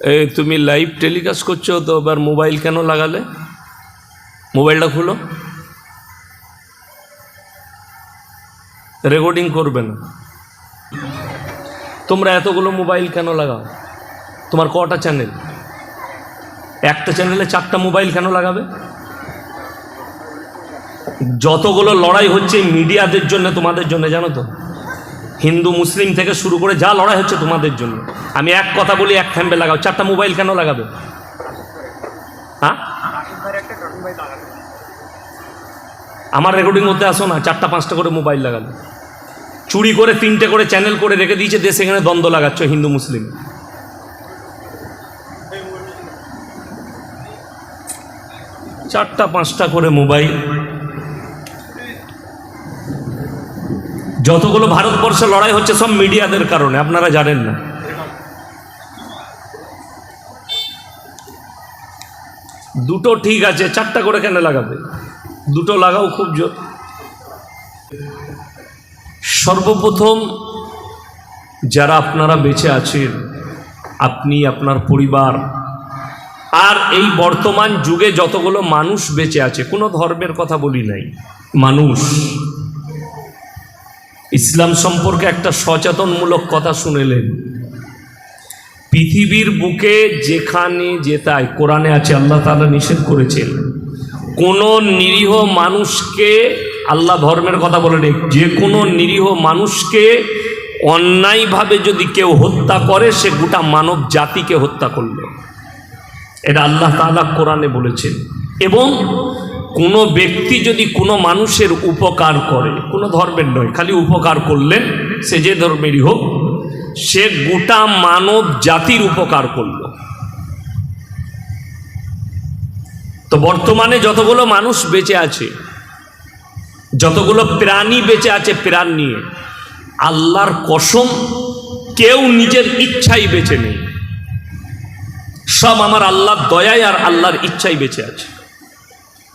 এই তুমি live telecast করছ, তো এবার মোবাইল কেন লাগালে? মোবাইলটা খুলো। রেকর্ডিং করবে না। তোমরা এতগুলো মোবাইল কেন লাগাও? তোমার কটা চ্যানেল একটা চ্যানেলে চারটা মোবাইল কেন লাগাবে? যতগুলো লড়াই হচ্ছে মিডিয়াদের জন্য, তোমাদের জন্য, জানো তো? হিন্দু মুসলিম থেকে শুরু করে যা লড়াই হচ্ছে তোমাদের জন্য। আমি এক কথা বলি, এক থ্যাম্বে লাগাও। চারটা মোবাইল কেন লাগাবে? হ্যাঁ আমার রেকর্ডিং করতে আসো না, চারটা পাঁচটা করে মোবাইল লাগালে চুরি করে, তিনটে করে চ্যানেল করে রেখে দিয়েছে, দেশে এখানে দ্বন্দ্ব লাগাচ্ছ হিন্দু মুসলিম। চারটা পাঁচটা করে মোবাইল। যতগুলো ভারতবর্ষে লড়াই হচ্ছে, সব মিডিয়াদের কারণে, আপনারা জানেন না। দুটো ঠিক আছে, চারটা করে কেন লাগাবে? দুটো লাগাও খুব জোর। সর্বপ্রথম যারা আপনারা বেঁচে আছেন, আপনি, আপনার পরিবার, আর এই বর্তমান যুগে যতগুলো মানুষ বেঁচে আছে, কোনো ধর্মের কথা বলি নাই। মানুষ। ইসলাম সম্পর্কে একটা সচেতনমূলক কথা শুনেলেন। পৃথিবীর বুকে যেখানে যেতায় কোরআনে আছে, আল্লাহ তালা নিষেধ করেছেন। কোন নিরীহ মানুষকে, আল্লাহ ধর্মের কথা বলে নেই যে কোনো নিরীহ মানুষকে অন্যায়ভাবে যদি কেউ হত্যা করে, সে গোটা মানব জাতিকে হত্যা করল। এটা আল্লাহ তাআলা কোরআনে বলেছেন। এবং কোনো ব্যক্তি যদি কোনো মানুষের উপকার করে, কোনো ধর্মের নয়, খালি উপকার করলেন, সে যে ধর্মেরই হোক, সে গোটা মানব জাতির উপকার করল। তো বর্তমানে যতগুলো মানুষ বেঁচে আছে, যতগুলো প্রাণী বেঁচে আছে প্রাণ নিয়ে, আল্লাহর কসম কেউ নিজের ইচ্ছাই বেঁচে নেই। সব আমার আল্লাহর দয়ায় আর আল্লাহর ইচ্ছাই বেঁচে আছে।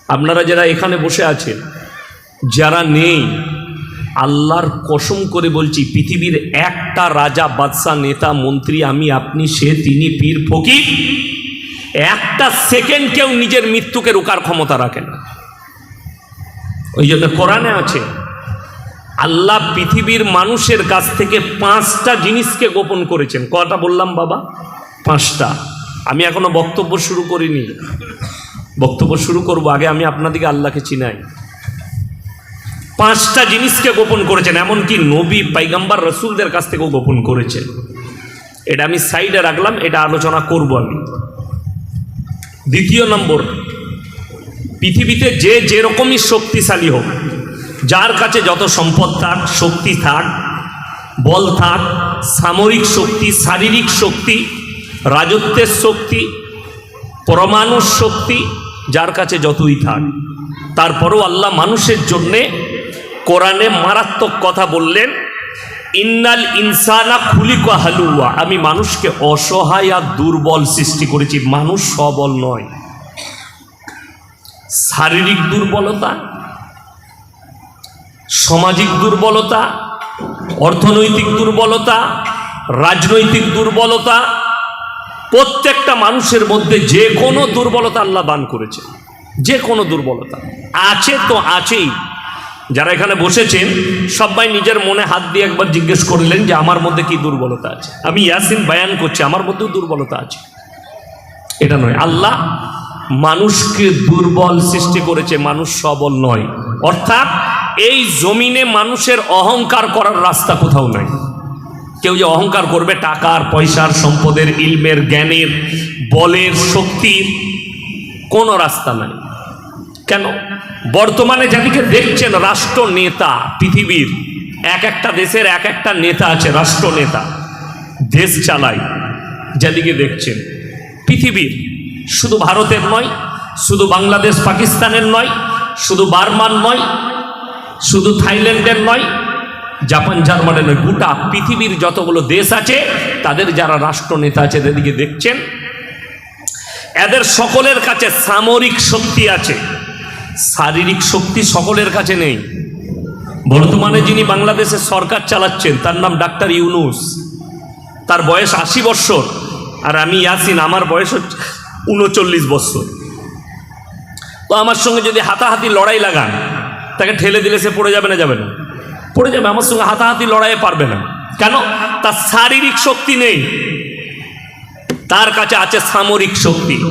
আপনারা যারা এখানে বসে আছেন, যারা নেই, আল্লাহর কসম করে বলছি, পৃথিবীর একটা রাজা, বাদশাহ, নেতা, মন্ত্রী, আমি, আপনি, সে, তিনি, পীর, ফকির, একটা সেকেন্ড কেউ নিজের মৃত্যুকে রোকার ক্ষমতা রাখে না। ওই জন্য কোরআনে আছে, আল্লাহ পৃথিবীর মানুষের কাছ থেকে পাঁচটা জিনিসকে গোপন করেছেন। কটা বললাম বাবা? পাঁচটা। আমি এখনও বক্তব্য শুরু করিনি। বক্তব্য শুরু করব, আগে আমি আপনাদেরকে আল্লাহকে চিনাই। পাঁচটা জিনিসকে গোপন করেছেন, এমনকি নবী, পাইগাম্বার রসুলদের কাছ থেকেও গোপন করেছেন। এটা আমি সাইডে রাখলাম, এটা আলোচনা করব আমি। দ্বিতীয় নম্বর, পৃথিবীতে যে যেরকমই শক্তিশালী হোক, যার কাছে যত সম্পদ থাক, শক্তি থাক, বল থাক, সামরিক শক্তি, শারীরিক শক্তি, রাজত্বের শক্তি পরমাণু শক্তি যার কাছে যতই থাক। তারপরও আল্লাহ মানুষের জন্যে কোরআনে মারাত্মক কথা বললেন, ইন্নাল ইনসানা খুলিক হালুয়া। আমি মানুষকে অসহায় আর দুর্বল সৃষ্টি করেছি। মানুষ সবল নয়। শারীরিক দুর্বলতা, সামাজিক দুর্বলতা, অর্থনৈতিক দুর্বলতা, রাজনৈতিক দুর্বলতা প্রত্যেকটা মানুষের মধ্যে যে কোনো দুর্বলতা আল্লাহ দান করেছে যে কোনো দুর্বলতা। আছে তো আছেই। যারা এখানে বসেছেন, সবাই নিজের মনে হাত দিয়ে একবার জিজ্ঞেস করলেন যে আমার মধ্যে কি দুর্বলতা আছে। আমি ইয়াসিন বায়ান করছি, আমার মধ্যেও দুর্বলতা আছে। এটা নয়। আল্লাহ মানুষকে দুর্বল সৃষ্টি করেছে, মানুষ সবল নয়। অর্থাৎ এই জমিনে মানুষের অহংকার করার রাস্তা কোথাও নাই। কেউ যে অহংকার করবে টাকার, পয়সার, সম্পদের, ইলমের, জ্ঞানের, বলের শক্তির কোনো রাস্তা নাই। কেন? বর্তমানে যাদিকে দেখছেন রাষ্ট্র নেতা পৃথিবীর এক একটা দেশের এক একটা নেতা আছে রাষ্ট্র নেতা দেশ চালায়, যাদিকে দেখছেন। পৃথিবীর শুধু ভারতের নয়, শুধু বাংলাদেশ, পাকিস্তানের নয়, শুধু বার্মার নয়, শুধু থাইল্যান্ডের নয় জাপান, জার্মানের নয় গোটা পৃথিবীর যতগুলো দেশ আছে, তাদের যারা রাষ্ট্রনেতা আছে এদিকে দেখছেন। এদের সকলের কাছে সামরিক শক্তি আছে। শারীরিক শক্তি সকলের কাছে নেই। বর্তমানে যিনি বাংলাদেশের সরকার চালাচ্ছেন, তার নাম ডাক্তার ইউনুস। তার বয়স আশি বৎসর আর আমি ইয়াসিন, আমার বয়স হচ্ছে উনচল্লিশ বৎসর তো আমার সঙ্গে যদি হাতাহাতি লড়াই লাগান, তাকে ঠেলে দিলে সে পড়ে যাবে না যাবে না। পড়ে যাবে, আমার সঙ্গে হাতাহাতি লড়াইয়ে পারবে না। কেন? তার শারীরিক শক্তি নেই। তার কাছে আছে সামরিক শক্তি।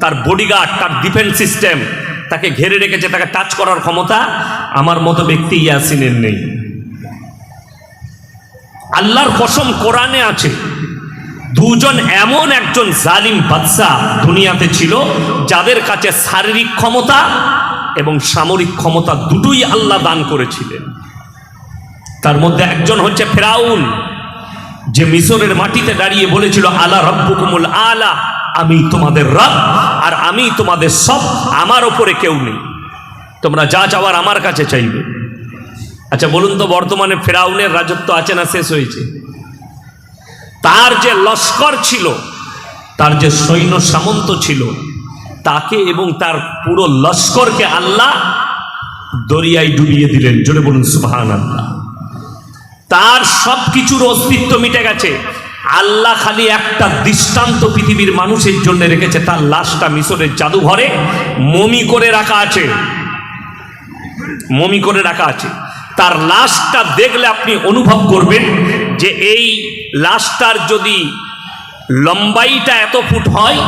তার বডিগার্ড তার ডিফেন্স সিস্টেম তাকে ঘেরে রেখেছে, তাকে টাচ করার ক্ষমতা আমার মতো ব্যক্তি ইয়াসিনের নেই। আল্লাহর কসম কোরআনে আছে, দুজন এমন একজন জালিম বাদশাহ দুনিয়াতে ছিল, যাদের কাছে শারীরিক ক্ষমতা এবং সামরিক ক্ষমতা দুটোই আল্লাহ দান করেছিলেন। তার মধ্যে একজন হচ্ছে ফেরাউন, যে মিশরের মাটিতে দাঁড়িয়ে বলেছিল, আলা রব্বুকুমুল আলা, আমি তোমাদের রব আর আমি তোমাদের সব, আমার ওপরে কেউ নেই। তোমরা যা চাওয়ার আমার কাছে চাইবে। আচ্ছা বলুন তো, বর্তমানে ফেরাউনের রাজত্ব আছে না শেষ হয়েছে? তার যে লস্কর ছিল, তার যে সৈন্য সামন্ত ছিল, তাকে এবং তার পুরো লস্করকে আল্লাহ দরিয়ায় ডুবিয়ে দিলেন। জোরে বলুন সুবাহান আল্লাহ তার সব কিছুর অস্তিত্ব মিটে গেছে। আল্লাহ খালি একটা দৃষ্টান্ত পৃথিবীর মানুষের জন্য রেখেছে, তার লাশটা মিশরের জাদুঘরে মমি করে রাখা আছে। মমি করে রাখা আছে। তার লাশটা দেখলে আপনি অনুভব করবেন যে এই লাশটার যদি লম্বাইটা এত ফুট হয়,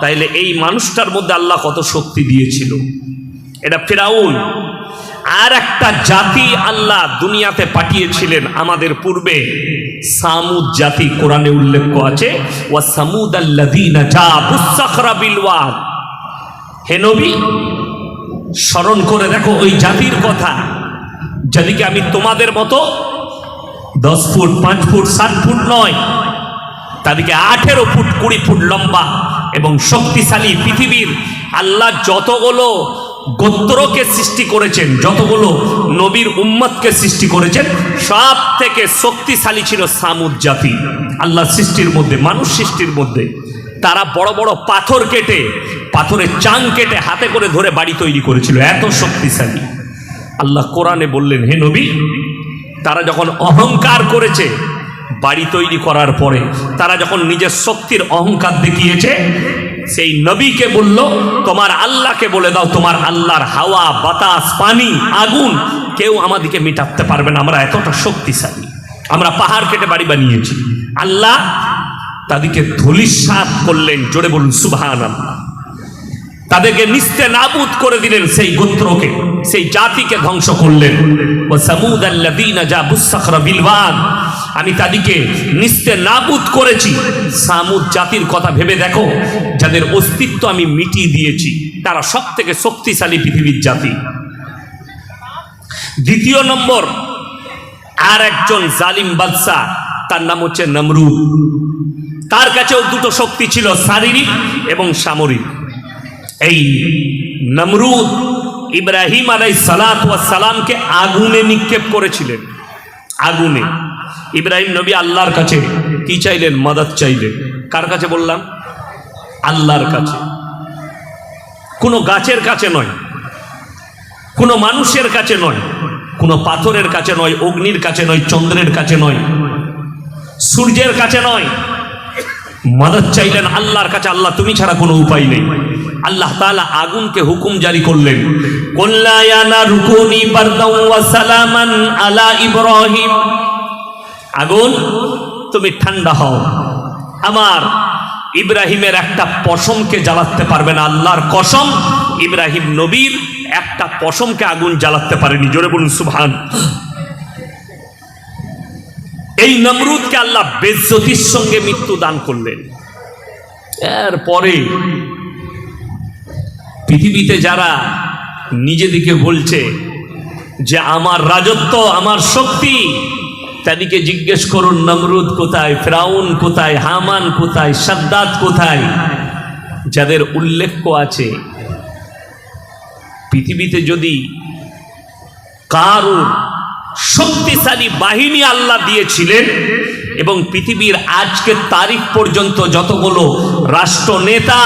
তাইলে এই মানুষটার মধ্যে আল্লাহ কত শক্তি দিয়েছিল। এটা ফেরাউন। আর একটা জাতি আল্লাহ দুনিয়াতে পাঠিয়েছিলেন আমাদের পূর্বে। সামুদ জাতি কোরআনে উল্লেখ আছে, ওয়া সামুদ আল্লাযীনা জাবুস সাখরা বিল ওয়াদ। হে নবী, স্মরণ করে দেখো ওই জাতির কথা। যাদিকে আমি তোমাদের মতো দশ ফুট, পাঁচ ফুট, সাত ফুট নয়, তাদেরকে আঠেরো ফুট, কুড়ি ফুট লম্বা এবং শক্তিশালী পৃথিবীর আল্লাহ যতগুলো গোত্রকে সৃষ্টি করেছেন, যতগুলো নবীর উম্মতকে সৃষ্টি করেছেন সব থেকে শক্তিশালী ছিল সামুদ জাতি। আল্লাহ সৃষ্টির মধ্যে, মানুষ সৃষ্টির মধ্যে। তারা বড় বড় পাথর কেটে, পাথরের চাং কেটে হাতে করে ধরে বাড়ি তৈরি করেছিল, এত শক্তিশালী। আল্লাহ কোরআনে বললেন, হে নবী, তারা যখন অহংকার করেছে, বাড়ি তৈরি করার পরে, তারা যখন নিজের শক্তির অহংকার দেখিয়েছে সেই নবীকে বলল, তোমার আল্লাহকে বলে দাও, তোমার আল্লাহর হাওয়া, বাতাস, পানি, আগুন, কেউ আমাদেরকে মেটাতে পারবে না। আমরা এতটা শক্তিশালী। আমরা পাহাড় কেটে বাড়ি বানিয়েছি। আল্লাহ তাদেরকে ধুলিস করলেন। জোরে বলুন সুবাহ আল্লাহ তাদেরকে নিস্তে নাবুদ করে দিলেন সেই গোত্রকে, সেই জাতিকে ধ্বংস করলেন। আমি তাদেরকে নিস্তে নাবুদ করেছি। সামুদ জাতির কথা ভেবে দেখো, যাদের অস্তিত্ব আমি মিটিয়ে দিয়েছি, তারা সব থেকে শক্তিশালী পৃথিবীর জাতি। দ্বিতীয় নম্বর, আর একজন জালিম বাদশাহ তার নাম হচ্ছে নমরু তার কাছেও দুটো শক্তি ছিল, শারীরিক এবং সামরিক। এই নমরুদ ইব্রাহিম আলাই সালাত সালামকে আগুনে নিক্ষেপ করেছিলেন। আগুনে। ইব্রাহিম নবী আল্লাহর কাছে কি চাইলেন? মাদাত চাইলেন। কার কাছে বললাম? আল্লাহর কাছে। কোনো গাছের কাছে নয়। কোনো মানুষের কাছে নয়। কোনো পাথরের কাছে নয়, অগ্নির কাছে নয়, চন্দ্রের কাছে নয়। সূর্যের কাছে নয়। মাদত চাইলেন আল্লাহর কাছে। আল্লাহ, তুমি ছাড়া কোনো উপায় নেই। আল্লাহ তাআলা আগুনকে হুকুম জারি করলেন। আলা ইব্রাহিম। আগুন, তুমি ঠান্ডা হও। আমার ইব্রাহিমের একটা পশমকে জ্বালাতে পারবে না। আল্লাহর কসম, ইব্রাহিম নবীর একটা পশমকে আগুন জ্বালাতে পারেনি। জোরে বলুন, সুবহান। এই নমরুদকে আল্লাহ বেজ্জতির সঙ্গে মৃত্যু দান করলেন। এরপরে পৃথিবীতে যারা নিজেদিকে বলছে যে আমার রাজত্ব, আমার শক্তি, তাদেরকে জিজ্ঞেস করুন, নমরুদ কোথায়, ফ্রাউন কোথায়, হামান কোথায়, সাদ্দাত কোথায়? যাদের উল্লেখ আছে, পৃথিবীতে যদি কারুর শক্তিশালী বাহিনী আল্লাহ দিয়েছিলেন এবং পৃথিবীর আজকের তারিখ পর্যন্ত যতগুলো রাষ্ট্রনেতা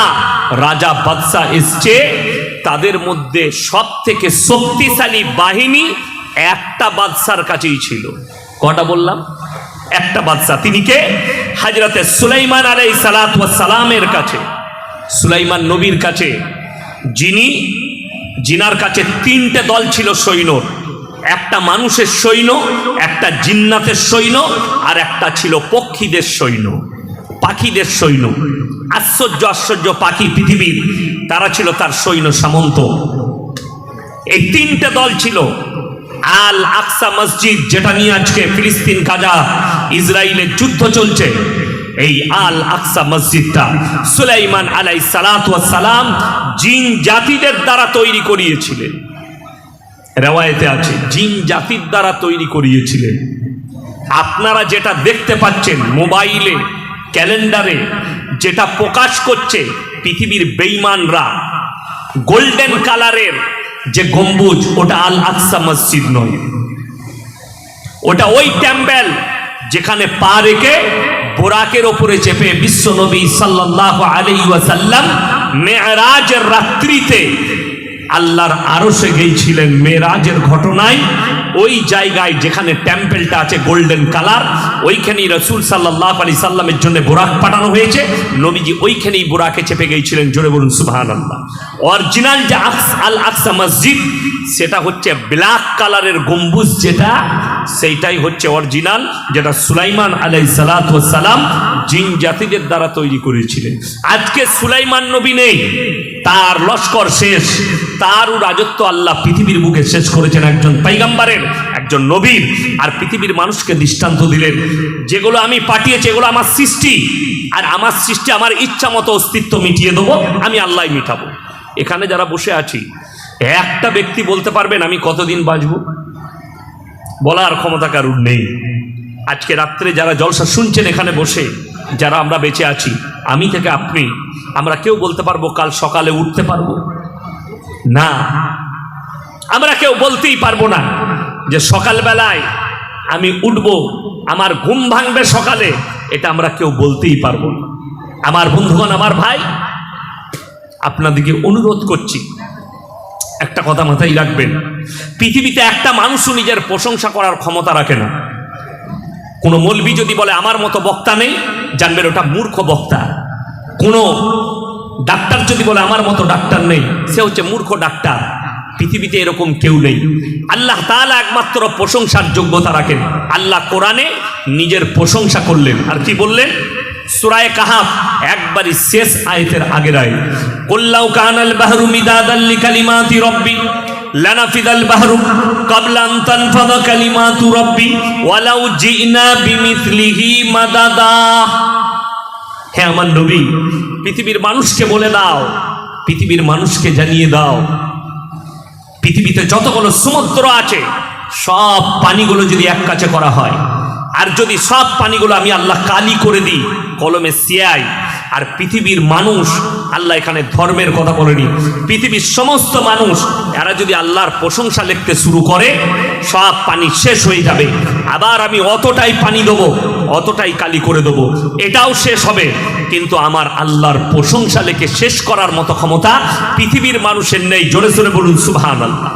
রাজা বাদশাহ এসছে, তাদের মধ্যে সব থেকে শক্তিশালী বাহিনী একটা বাদশার কাছেই ছিল। কটা বললাম? একটা বাদশাহ। তিনি কে? হাজরতে সুলাইমান আলাই সালাত সালামের কাছে। সুলাইমান নবীর কাছে। যিনি জিনার কাছে তিনটে দল ছিল সৈন্যর। একটা মানুষের সৈন্য, একটা জিন্নাতের সৈন্য, আর একটা ছিল পক্ষীদের সৈন্য, পাখিদের সৈন্য। আশ্চর্য আশ্চর্য পাখি পৃথিবীর, তারা ছিল তার সৈন্য সামন্ত। এই তিনটে দল ছিল। আল আকসা মসজিদ, যেটা নিয়ে আজকে ফিলিস্তিন, গাজা ইসরায়েলের যুদ্ধ চলছে, এই আল আকসা মসজিদটা সুলাইমান আলাই সালাম জিন জাতিদের দ্বারা তৈরি করিয়েছিলেন। রেওয়ায়তে আছে। জিন জাতির দ্বারা তৈরি করিয়েছিলেন। আপনারা যেটা দেখতে পাচ্ছেন মোবাইলে, ক্যালেন্ডারে, যেটা প্রকাশ করছে পৃথিবীর বেইমানরা গোল্ডেন কালারের যে গম্বুজ, ওটা আল আকসা মসজিদ নয়। ওটা ওই টেম্পেল যেখানে পা রেখে বোরাকের ওপরে চেপে বিশ্বনবী সাল্লাহ আলাই মেয়েরাজের রাত্রিতে আল্লাহর আরশে গিয়েছিলেন মেয়েরাজের ঘটনায়। ওই জায়গায় যেখানে টেম্পেলটা আছে গোল্ডেন কালার, ওইখানেই রসুল সাল্লাহ আলি সাল্লামের জন্য বোরাক পাঠানো হয়েছে। নবীজি ওইখানেই বোরাকে চেপে গিয়েছিলেন, জোরে বলুন সুবাহান আল্লাহ অরিজিনাল যে আল আকসা মসজিদ, সেটা হচ্ছে ব্ল্যাক কালারের গম্বুজ যেটা সেইটাই হচ্ছে অরিজিনাল, যেটা সুলাইমান আলাই সালাম জিন জাতিদের দ্বারা তৈরি করেছিলেন। আজকে সুলাইমান নবী নেই, তার লস্কর শেষ, তারও রাজত্ব আল্লাহ পৃথিবীর বুকে শেষ করেছেন একজন পাইগাম্বারের একজন নবীর, আর পৃথিবীর মানুষকে দৃষ্টান্ত দিলেন, যেগুলো আমি পাঠিয়েছি, এগুলো আমার সৃষ্টি, আর আমার সৃষ্টি, আমার ইচ্ছা মতো অস্তিত্ব মিটিয়ে দেবো, আমি আল্লাহ মিটাবো। এখানে যারা বসে আছি, একটা ব্যক্তি বলতে পারবেন, আমি কতদিন বাঁচব? বলার ক্ষমতা কারুর নেই। আজকে রাত্রে যারা জলসা শুনছেন এখানে বসে, যারা আমরা বেঁচে আছি, আমি থেকে আপনি, আমরা কেউ বলতে পারব কাল সকালে উঠতে পারব? না। আমরা কেউ বলতেই পারব না যে সকালবেলায় আমি উঠবো, আমার ঘুম ভাঙবে সকালে, এটা আমরা কেউ বলতেই পারব না। আমার বন্ধুগণ, আমার ভাই, আপনাদেরকে অনুরোধ করছি একটা কথা মাথায় রাখবেন। পৃথিবীতে একটা মানুষও নিজের প্রশংসা করার ক্ষমতা রাখে না। কোনো মলবি যদি বলে, আমার মতো বক্তা নেই জানবেন ওটা মূর্খ বক্তা। কোনো ডাক্তার যদি বলে, আমার মতো ডাক্তার নেই সে হচ্ছে মূর্খ ডাক্তার। পৃথিবীতে এরকম কেউ নেই। আল্লাহ তাআলা একমাত্র প্রশংসার যোগ্যতা রাখেন। আল্লাহ কোরআনে নিজের প্রশংসা করলেন। আর কি বললেন? সুরায় কাহাফ, একবারই শেষ আয়াতের আগের আয়াত। কুল্লাউ কানাল বাহরু মিদাদাল লিকালিমাতি রব্বি, লানাফিদাল বাহরু ক্বাবলা আন তানফাদা কালিমাতু রব্বি, ওয়ালাউ জিনা বিমিথলিহি মাদাদা। হে আমার নবী, পৃথিবীর মানুষকে বলে দাও, পৃথিবীর মানুষকে জানিয়ে দাও, পৃথিবীতে যতগুলো সমুদ্র আছে, সব পানিগুলো যদি এক কাছে করা হয়, আর যদি সব পানিগুলো আমি আল্লাহ কালি করে দিই কলমে সিয়াই আর পৃথিবীর মানুষ, আল্লাহ এখানে ধর্মের কথা বলেনি। পৃথিবীর সমস্ত মানুষ, এরা যদি আল্লাহর প্রশংসা লিখতে শুরু করে, সব পানি শেষ হয়ে যাবে। আবার আমি অতটাই পানি দেবো, অতটাই কালি করে দেবো। এটাও শেষ হবে। কিন্তু আমার আল্লাহর প্রশংসা লেখে শেষ করার মতো ক্ষমতা পৃথিবীর মানুষের নেই। জোরে জোরে বলুন সুবহান আল্লাহ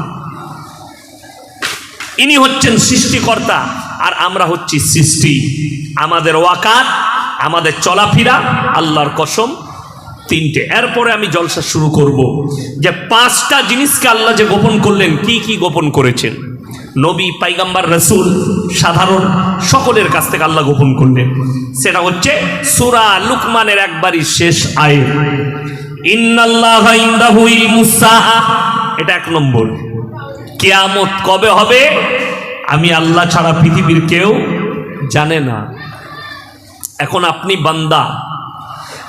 ইনি হচ্ছেন সৃষ্টিকর্তা, আর আমরা হচ্ছি সৃষ্টি। আমাদের ওয়াকাত আমাদের চলাফেরা, আল্লাহর কসম, তিনটে। এরপরে আমি জলসা শুরু করব যে পাঁচটা জিনিসকে আল্লাহ যে গোপন করলেন, কি কি গোপন করেছেন? নবী, পাইগাম্বার, রসুল, সাধারণ, সকলের কাছ থেকে আল্লাহ গোপন করলেন। সেটা হচ্ছে সুরা লুকমানের একবারই শেষ আয় এটা এক নম্বর। কেয়ামত কবে হবে? আমি আল্লাহ ছাড়া পৃথিবীর কেউ জানে না। এখন আপনি বান্দা।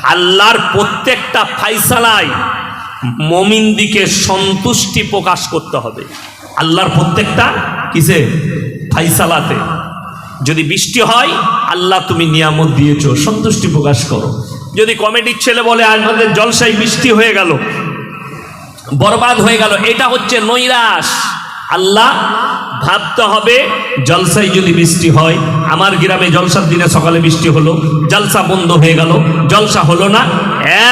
আল্লাহর প্রত্যেকটা ফাইসালায় মমিনদিকে সন্তুষ্টি প্রকাশ করতে হবে। আল্লাহর প্রত্যেকটা কিসে? ফাইসালাতে। যদি বৃষ্টি হয়, আল্লাহ তুমি নিয়ামত দিয়েছ, সন্তুষ্টি প্রকাশ করো। যদি কমেডির ছেলে বলে আমাদের জলসায় বৃষ্টি হয়ে গেল, বরবাদ হয়ে গেল, এটা হচ্ছে নৈরাশ। আল্লাহ ভাবতে হবে, জলসায় যদি বৃষ্টি হয় আমার গ্রামে জলসার দিনে সকালে বৃষ্টি হলো, জলসা বন্ধ হয়ে গেল। জলসা হলো না,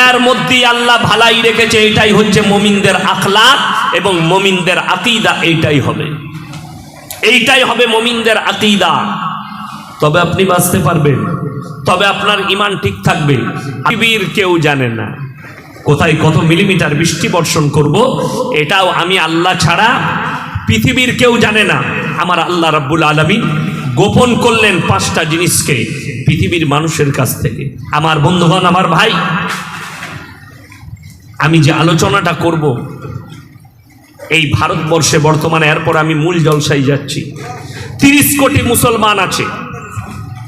এর মধ্যেই আল্লাহ ভালাই রেখেছে, এটাই হচ্ছে মমিনদের আখলাক এবং মমিনদের আকিদা, এইটাই হবে। এইটাই হবে মমিনদের আকিদা। তবে আপনি বাঁচতে পারবেন, তবে আপনার ইমান ঠিক থাকবে। পৃথিবীর কেউ জানে না কোথায় কত মিলিমিটার বৃষ্টি বর্ষণ করব, এটাও আমি আল্লাহ ছাড়া পৃথিবীর কেউ জানে না। আমার আল্লাহ রাব্বুল আলমী গোপন করলেন পাঁচটা জিনিসকে পৃথিবীর মানুষের কাছ থেকে। আমার বন্ধুগণ, আমার ভাই, আমি যে আলোচনাটা করব, এই ভারতবর্ষে বর্তমানে, এরপর আমি মূল জলসায় যাচ্ছি। তিরিশ কোটি মুসলমান আছে।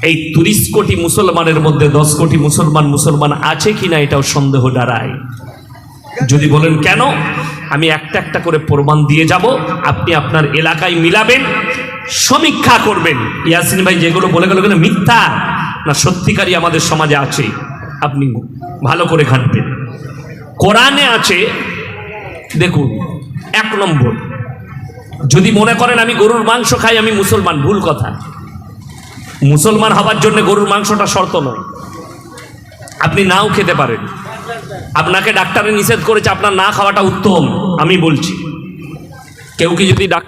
এই তিরিশ কোটি মুসলমানের মধ্যে দশ কোটি মুসলমান মুসলমান আছে কিনা এটাও সন্দেহ দাঁড়ায় যদি বলেন কেন, আমি একটা একটা করে প্রমাণ দিয়ে যাব। আপনি আপনার এলাকায় মিলাবেন। সমীক্ষা করবেন। ইয়াসিন ভাই যেগুলো বলে গেল কিন্তু মিথ্যা, না সত্যিকারই আমাদের সমাজে আছে, আপনি ভালো করে ঘাঁটবেন কোরআনে আছে, দেখুন, এক নম্বর, যদি মনে করেন আমি গরুর মাংস খাই, আমি মুসলমান, ভুল কথা। মুসলমান হবার জন্য গরুর মাংসটা শর্ত নয়। আপনি নাও খেতে পারেন। আপনাকে ডাক্তারে নিষেধ করেছে, আপনার না খাওয়াটা উত্তম, আমি বলছি। কেউ কি যদি ডাক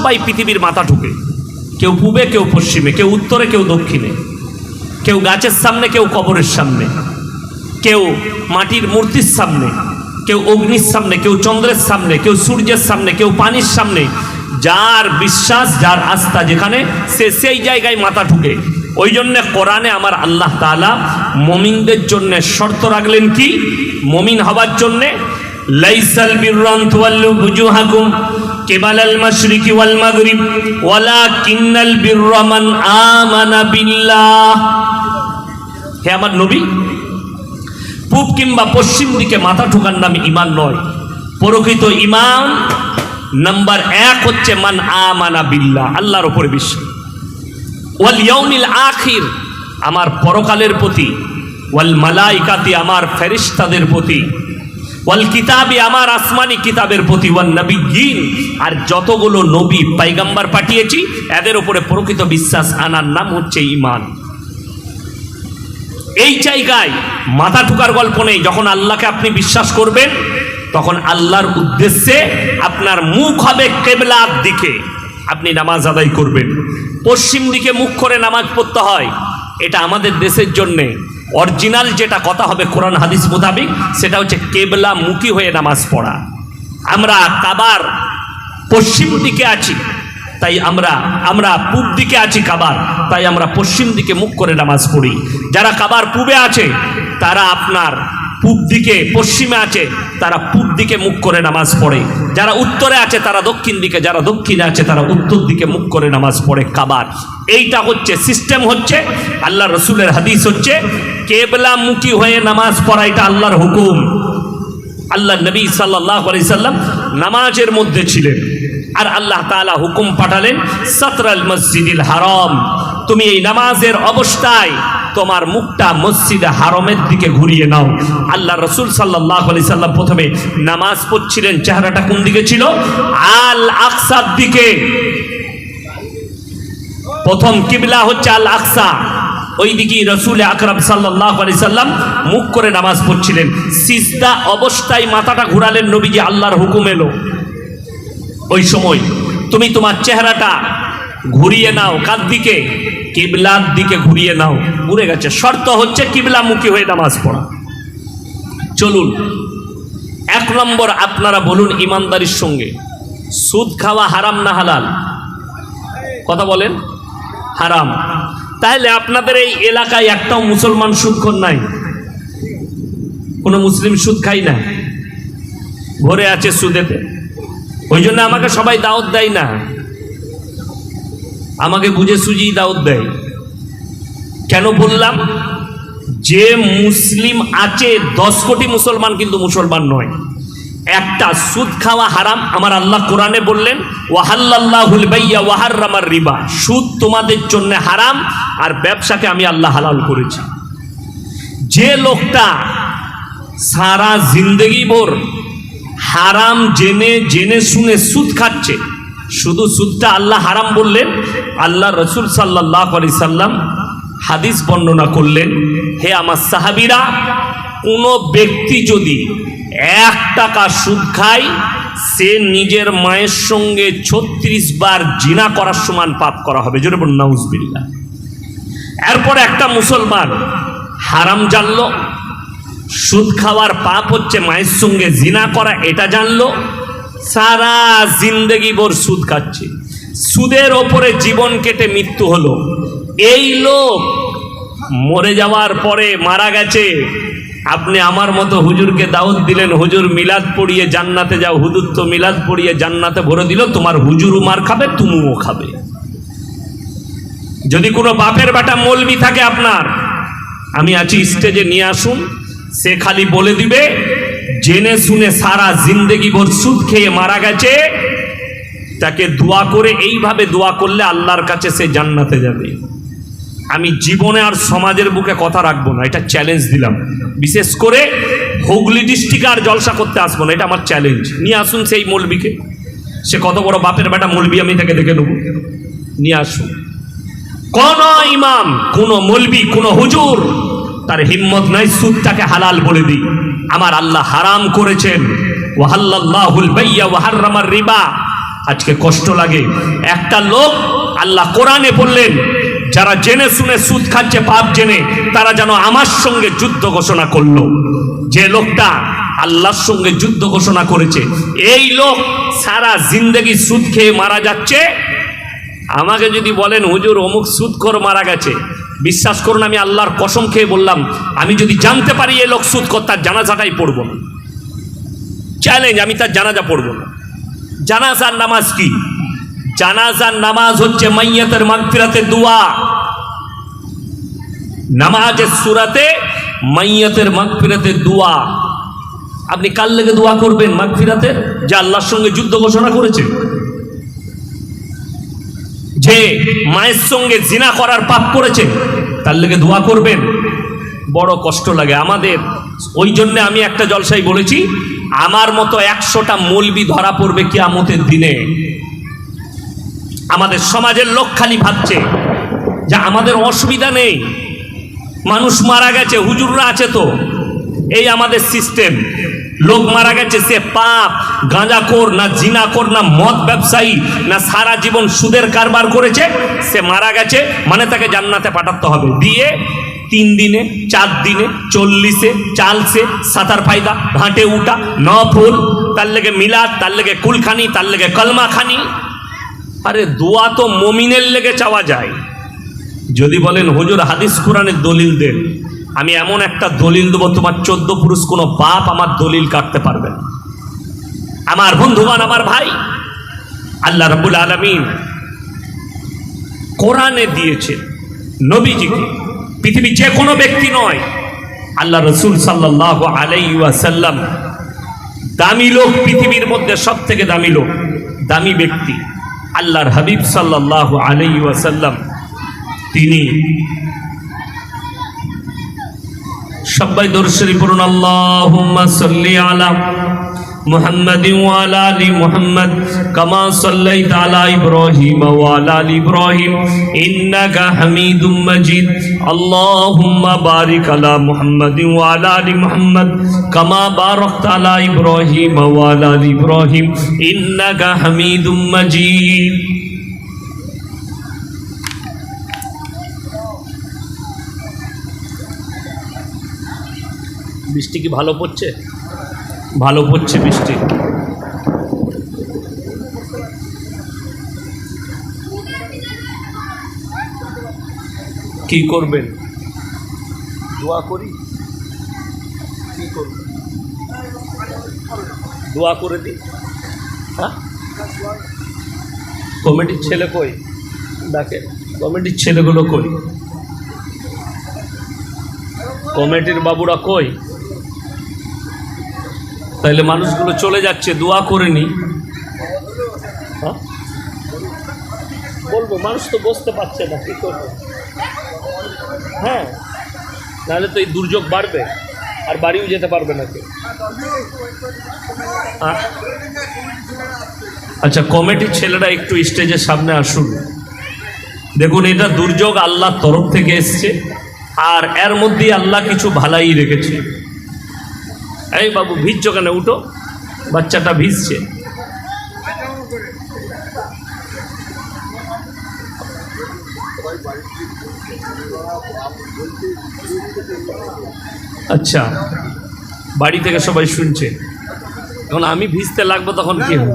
সবাই পৃথিবীর মাথা ঢুকে। কেউ পূবে, কেউ পশ্চিমে, কেউ উত্তরে, কেউ দক্ষিণে। কেউ গাছের সামনে, কেউ কবরের সামনে। কেউ মাটির মূর্তির সামনে, কেউ অগ্নির সামনে, কেউ চন্দ্রের সামনে, কেউ সূর্যের সামনে, কেউ পানির সামনে। যার বিশ্বাস, যার আস্থা যেখানে, সে সেই জায়গায় মাথা ঠুকে ওই জন্য কোরআনে আমার আল্লাহ তাআলা মমিনদের জন্য শর্ত রাখলেন কি? মমিন হবার জন্যে, লাইসাল বিররান মাশরিকি ওয়াল হে আমার নবী, পূব কিংবা পশ্চিম দিকে মাথা ঠোকার নাম ইমান নয়। প্রকৃত ইমান নাম্বার এক হচ্ছে মান আমানা বিল্লাহ, আল্লাহর উপরে বিশ্বাস। ওয়াল ইয়াউমিল আখির, আমার পরকালের প্রতি, ওয়াল মালাইকাতি, আমার ফেরিস্তাদের প্রতি ওয়াল কিতাবি আমার আসমানি কিতাবের প্রতি ওয়াল নবীন আর যতগুলো নবী পাইগাম্বার পাঠিয়েছি, এদের উপরে প্রকৃত বিশ্বাস আনার নাম হচ্ছে ইমান এই জায়গায় মাথা ঠুকার গল্প নেই। যখন আল্লাহকে আপনি বিশ্বাস করবেন, তখন আল্লাহর উদ্দেশ্যে আপনার মুখ হবে কেবলার দিকে। আপনি নামাজ আদায় করবেন। পশ্চিম দিকে মুখ করে নামাজ পড়তে হয়। এটা আমাদের দেশের জন্যে অরিজিনাল যেটা কথা হবে কোরআন হাদিস মোতাবিক, সেটা হচ্ছে কেবলা মুখী হয়ে নামাজ পড়া। আমরা কাবার পশ্চিম দিকে আছি, তাই আমরা আমরা পূব দিকে আছি কাবার, তাই আমরা পশ্চিম দিকে মুখ করে নামাজ পড়ি। যারা কাবার পূবে আছে, তারা আপনার পূব দিকে, পশ্চিমে আছে, তারা পূব দিকে মুখ করে নামাজ পড়ে। যারা উত্তরে আছে, তারা দক্ষিণ দিকে, যারা দক্ষিণে আছে, তারা উত্তর দিকে মুখ করে নামাজ পড়ে কাবার। এইটা হচ্ছে সিস্টেম হচ্ছে, আল্লাহ রসুলের হাদিস হচ্ছে, কেবলামুখী হয়ে নামাজ পড়া, এটা আল্লাহর হুকুম। আল্লাহ নবী সাল্লাহ সাল্লাম নামাজের মধ্যে ছিলেন। আর আল্লাহ তাআলা হুকুম পাঠালেন, সতরাল মসজিদিল হারাম। তুমি এই নামাজের অবস্থায় তোমার মুখটা মসজিদে হারমের দিকে ঘুরিয়ে নাও। আল্লাহ রসুল সাল্লাহ আলি সাল্লাম প্রথমে নামাজ পড়ছিলেন, চেহারাটা কোন দিকে ছিল? আল আকসার দিকে। প্রথম কিবলা হচ্ছে আল আকসা। ওই দিকে রসুল আকরাম সাল্লাহ আলি সাল্লাম মুখ করে নামাজ পড়ছিলেন। সিজদা অবস্থায় মাথাটা ঘুরালেন নবীজি, আল্লাহর হুকুম এলো। ওই সময় তুমি তোমার চেহারাটা ঘুরিয়ে নাও, কার দিকে? কিবলার দিকে ঘুরিয়ে নাও ঘুরে গেছে। শর্ত হচ্ছে কিবলামুখী হয়ে নামাজ পড়া। চলুন, এক নম্বর আপনারা বলুন ইমানদারির সঙ্গে। সুদ খাওয়া হারাম না হালাল? কথা বলেন? হারাম। তাহলে আপনাদের এই এলাকায় একটাও মুসলমান সুদখোর নাই। কোনো মুসলিম সুদ খাই না। ভরে আছে সুদেতে। ওই জন্য আমাকে সবাই দাওয়াত দেয় না। আমাকে বুঝে সুজি দাওয়াত দেয়। কেন বললাম? যে মুসলিম আছে, দশ কোটি মুসলমান কিন্তু মুসলমান নয়। একটা সুদ খাওয়া হারাম, আমার আল্লাহ কোরআনে বললেন ওয়াহাল্লাহুল বাইয়া ওয়াহার্রামার রিবা। সুদ তোমাদের জন্য হারাম, আর ব্যবসাকে আমি আল্লাহ হালাল করেছি। যে লোকটা সারা জিন্দগি ভোর হারাম জেনে জেনে শুনে সুদ খাচ্ছে শুধু সুদটা আল্লাহ হারাম বললেন আল্লাহ রসুল সাল্লাহ আলি সাল্লাম হাদিস বর্ণনা করলেন, হে আমার সাহাবিরা, কোনো ব্যক্তি যদি এক টাকা সুদ খায়, সে নিজের মায়ের সঙ্গে ছত্রিশ বার জিনা করার সমান পাপ করা হবে। জোরে বলুন নাউজবিল্লা এরপর একটা মুসলমান হারাম জানলো, সুদ খাওয়ার পাপ হচ্ছে মায়ের সঙ্গে জিনা করা, এটা জানলো সারা জিন্দগি ভোর সুদ খাচ্ছে। সুদের ওপরে জীবন কেটে মৃত্যু হলো। এই লোক মরে যাওয়ার পরে মারা গেছে। আপনি আমার মতো হুজুরকে দাওয়াত দিলেন, হুজুর মিলাদ পড়িয়ে জান্নাতে যাও, হুজুর তো মিলাদ পড়িয়ে জান্নাতে ভরে দিল, তোমার হুজুরও মার খাবে, তুমিও খাবে। যদি কোনো বাপের বেটা মলবি থাকে আপনার, আমি আছি স্টেজে নিয়ে আসুন, সে খালি বলে দিবে জেনে শুনে সারা জিন্দেগি ভর সুদ খেয়ে মারা গেছে, তাকে দোয়া করে এইভাবে দোয়া করলে আল্লাহর কাছে সে জান্নাতে যাবে। আমি জীবনে আর সমাজের বুকে কথা রাখব না, এটা চ্যালেঞ্জ দিলাম। বিশেষ করে হুগলি ডিস্ট্রিক্টে আর জলসা করতে আসব না, এটা আমার চ্যালেঞ্জ নিয়ে আসুন সেই মলবিকে। সে কত বড় বাপের বেটা মলবি, আমি তাকে দেখে নেব। নিয়ে আসুন। কোন ইমাম, কোন মলবি, কোন হুজুর, তার হিম্মত নাই সুদটাকে হালাল বলে দিই। আমার আল্লাহ হারাম করেছেন। ওয়াহাল্লাহুল বাইয়া ওয়াহাররামার রিবা। আজকে কষ্ট লাগে। একটা লোক আল্লাহ কোরআনে বললেন, যারা জেনে শুনে সুদ খাচ্ছে, পাপ জেনে, তারা যেন আমার সঙ্গে যুদ্ধ ঘোষণা করল। যে লোকটা আল্লাহর সঙ্গে যুদ্ধ ঘোষণা করেছে, এই লোক সারা জিন্দগি সুদ খেয়ে মারা যাচ্ছে। আমাকে যদি বলেন, হুজুর, অমুক সুদ কর মারা গেছে। বিশ্বাস করুন, আমি আল্লাহর কসম খেয়ে বললাম, আমি যদি জানতে পারি এ লোক সুদখোর তার জানাজাটাই পড়ব না। চ্যালেঞ্জ আমি তার জানাজা পড়ব না। জানাজার নামাজ কি? জানাজার নামাজ হচ্ছে মাইয়াতের মাগফিরাতে দোয়া। নামাজের সুরাতে মাইয়াতের মাগফিরাতে দোয়া। আপনি কাল লেগে দোয়া করবেন মাগফিরাতের? যে আল্লাহর সঙ্গে যুদ্ধ ঘোষণা করেছে। যে মায়ের সঙ্গে জিনা করার পাপ করেছে, তার লেগে দোয়া করবেন। বড় কষ্ট লাগে। আমাদের, ওই জন্য আমি একটা জলসাই বলেছি, আমার মতো একশোটা মলবি ধরা পড়বে কিয়ামতের দিনে। আমাদের সমাজের লোক খালি ভাবছে যে আমাদের অসুবিধা নেই। মানুষ মারা গেছে, হুজুররা আছে তো। এই আমাদের সিস্টেম লোক মারা গেছে, সে পাপ, গাঁজাখোর, না জিনা জিনাখোর, না মদ ব্যবসায়ী, না সারা জীবন সুদের কারবার করেছে, সে মারা গেছে মানে তাকে জান্নাতে পাঠাতে হবে। দিয়ে তিন দিনে, চার দিনে, চল্লিশে চালসে সাঁতার ফায়দা ঘাটে উঠা ন ফুল তার লেগে মিলাদ, তার লেগে কুলখানি, তার লেগে কলমা খানি আরে দোয়া তো মমিনের লেগে চাওয়া যায়। যদি বলেন, হুজুর, হাদিস কোরআনের দলিল দেন। আমি এমন একটা দলিল দেবো, তোমার চোদ্দ পুরুষ কোনো বাপ আমার দলিল কাটতে পারবে না। আমার বন্ধুবান আমার ভাই, আল্লাহ রবুল আলমিন কোরআনে দিয়েছে, নবীজিকে। পৃথিবীর যে কোনো ব্যক্তি নয়, আল্লাহ রসুল সাল্লাহ আলাইসাল্লাম দামি লোক পৃথিবীর মধ্যে সব থেকে দামি লোক, দামি ব্যক্তি। আল্লাহর হাবিব সাল্লাহ আলাইসাল্লাম তিনি সবাই দর্শনী পড়ুন আল্লাহুম্মা সাল্লি আলা محمد وعلى ال محمد كما صليت على ابراهيم وعلى ال ابراهيم انك حميد مجيد اللهم بارك على محمد وعلى ال محمد كما باركت على ابراهيم وعلى ال ابراهيم انك حميد مجيد বৃষ্টি কি ভালো পড়ছে? ভালো পড়ছে বৃষ্টি। কি করবেন? দোয়া করি। কি করব? দোয়া করে দিই। হ্যাঁ? কমিটির ছেলে কই? ডাকে কমিটির ছেলেগুলো কই? কমিটির বাবুরা কই? তাইলে মানুষগুলো চলে যাচ্ছে দোয়া করে নি হ্যাঁ? বলব মানুষ তো বসতে পারছে না কী করব হ্যাঁ নাহলে তো এই দুর্যোগ বাড়বে আর বাড়িও যেতে পারবে না কেউ হ্যাঁ? আচ্ছা কমিটির ছেলেরা একটু স্টেজের সামনে আসুন দেখুন এটা দুর্যোগ আল্লাহর তরফ থেকে এসছে আর এর মধ্যেই আল্লাহ কিছু ভালাই রেখেছে এই বাবু, ভিজছ কেন? উঠো। বাচ্চাটা ভিজছে। আচ্ছা বাড়ি থেকে সবাই শুনছে। এখন আমি ভিজতে লাগবো, তখন কি হবে?